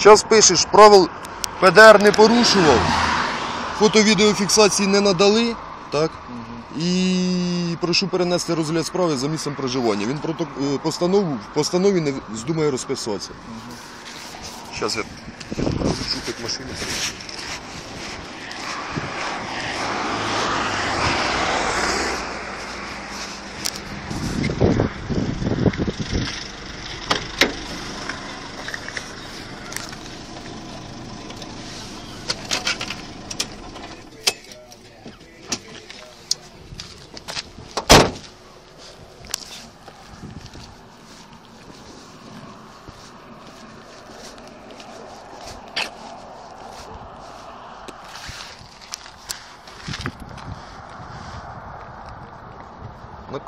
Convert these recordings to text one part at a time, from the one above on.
Зараз пишеш, правил ПДР не порушував, фото-відеофіксації не надали, так? І прошу перенести розгляд справи за місцем проживання. Він проток... е, постанову, в постанові не здумає розписуватися. Зараз я шукати машину.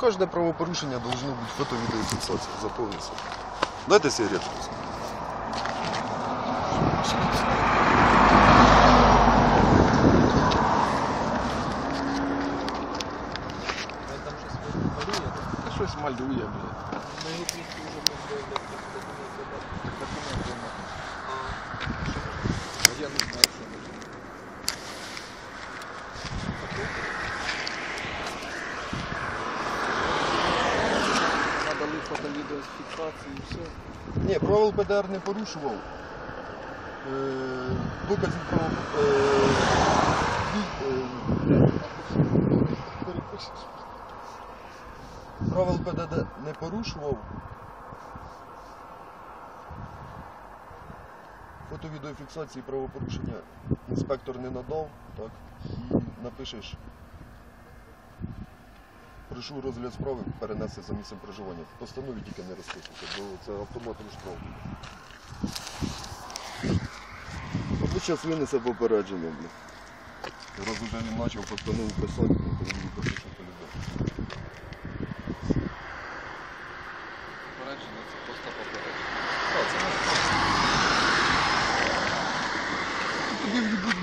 На кожне правопорушення должно бути фото-відеофіксація. Заповниться. Дайте сигарету. там щось малює, Та щось малює, блядь. на його місці вже можна документи. Я не знаю, що Ми. Надали фото відео з фіксації і все. Ні, правил ПДР не порушував. Е, право. Е, ві- е, правил ПДД не порушував. Фото-відеофіксації правопорушення інспектор не надав, так? І напишеш. Прошу розгляд справи перенести за місцем проживання. В постанові тільки не розписуйте, бо це автоматом штраф. Обличчя винесе попередження. Раз уже не почав постанову писати,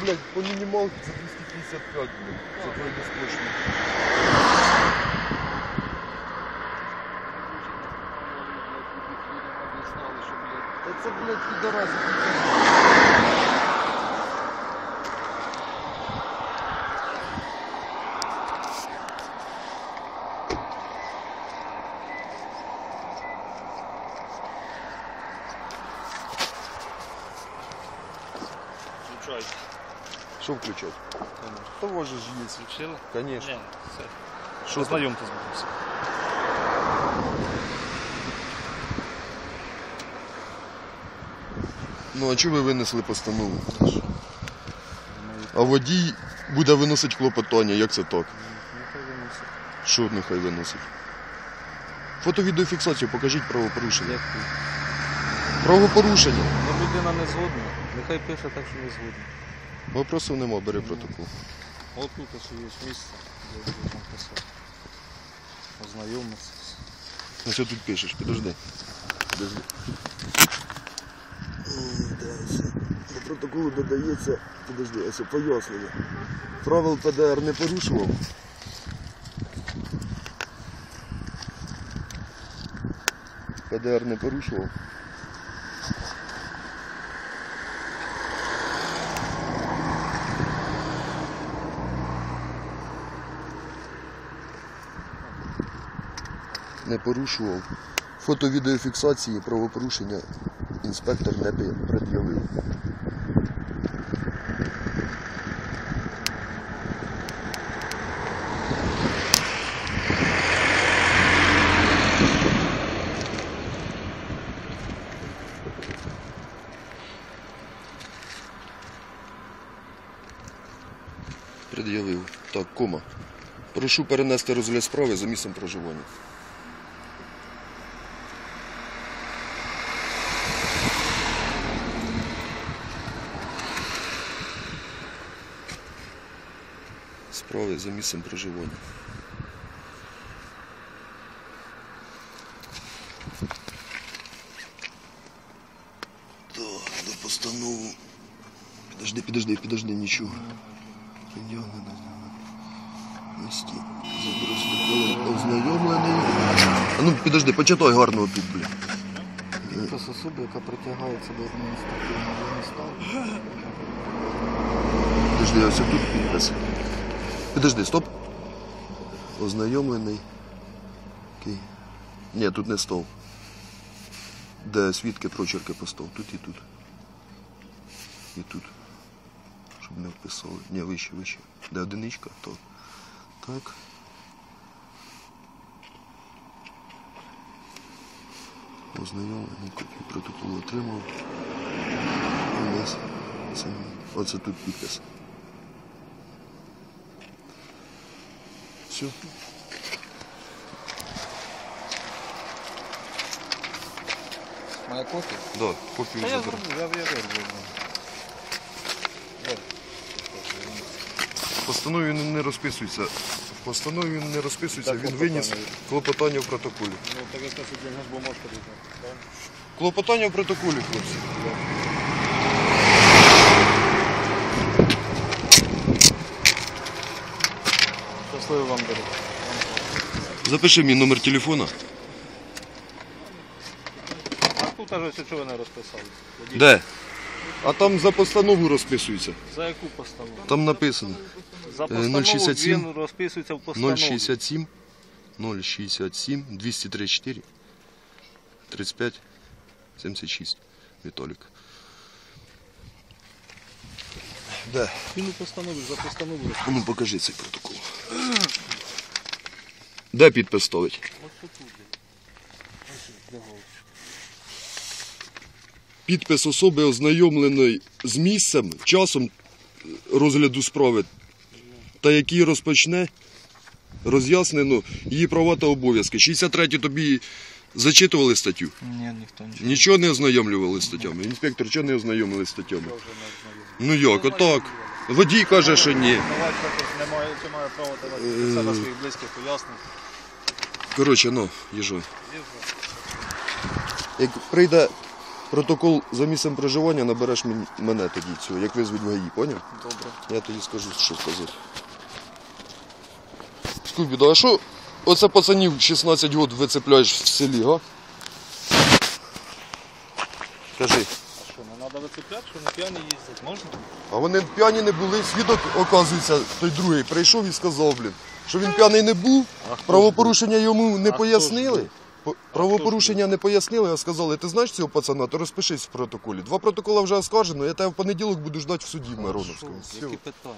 блядь, по мінімалці це 255, блядь. Це твоє безпечно. Та це, блядь, підаразі. Включай. Що включати? Того ж ж є. Включили? Конечно. Ні, все. Що там? Ознайомтесь, будь ласка. Ну а чого ви винесли постанову? А водій буде виносити клопотання, як це так? Нехай виносить. Що нехай виносить? Фото-відеофіксацію, покажіть правопорушення. Правопорушення. Ну, людина не згодна. Нехай пише так, що не згодна. Вопросів нема, бери протокол. От тут ось є місце, де можна писати. Ознайомитися. Ну що тут пишеш? Підожди. Підожди. До протоколу додається, підожди, ось пояснення. Правил ПДР не порушував. ПДР не порушував. Не порушував. Фото-відеофіксації правопорушення інспектор не пред'явив. Пред'явив. Так, кома. Прошу перенести розгляд справи за місцем проживання. Справи за місцем проживання. Так, до постанову. Підожди, підожди, підожди, нічого. Місті. Забросили ознайомлений. А ну підожди, почитай гарно тут, бля. Підпис особи, яка притягається до адміністративного міста. Подожди, ось тут підпис. Підожди, стоп. Ознайомлений. Окей. Ні, тут не стов. Де свідки прочерки постав. Тут і тут. І тут. Щоб не вписали. Ні, вище, вище. Де одиничка, то. Так. Ознайомлений, копію протоколу отримав. Ось. Це, оце тут підпис. Все. Моя копія? Да, копію Та я я. В постанові він не розписується. В постанові він не розписується, Так, він виніс клопотання. клопотання в протоколі. Ну, так яка сьогодні ж бумажка. Клопотання в протоколі, хлопці. Щасливо вам дорога. Запиши мій номер телефона. А тут аж ось чого не розписали? Водій. Де? А там за постанову розписується. За яку постанову? Там написано. За Е, постанову 067. він розписується в постанові. 067 067 234 35 76. Віталік. Де? Він у постанові, за постанову. А ну покажи цей протокол. Де підпис ставить? Підпис особи ознайомленої з місцем, часом розгляду справи, та який розпочне роз'яснено її права та обов'язки. 63 тобі зачитували статтю? Ні, ніхто нічого. Нічого не ознайомлювали з статтями. Інспектор, чого не ознайомили з статтями? Ну як, отак. Водій каже, що ні. Немає, чи має право давати себе своїх близьких пояснень. Коротше, ну, вже. Як прийде протокол за місцем проживання, набереш мен- мене тоді цього, як визвуть в ГАІ, поняв? Добре. Я тоді скажу, що сказати. Скубіда, а що оце пацанів 16 років вицепляєш в селі, га? Кажи. А що, не треба вицепляти, що на п'яні їздять? Можна? А вони п'яні не були, свідок, оказується, той другий прийшов і сказав, блін, що він п'яний не був, правопорушення йому не пояснили. Правопорушення не пояснили, а сказали, ти знаєш цього пацана, то розпишись в протоколі. Два протоколи вже оскаржено, я тебе в понеділок буду ждати в суді Мироновському. Які питання?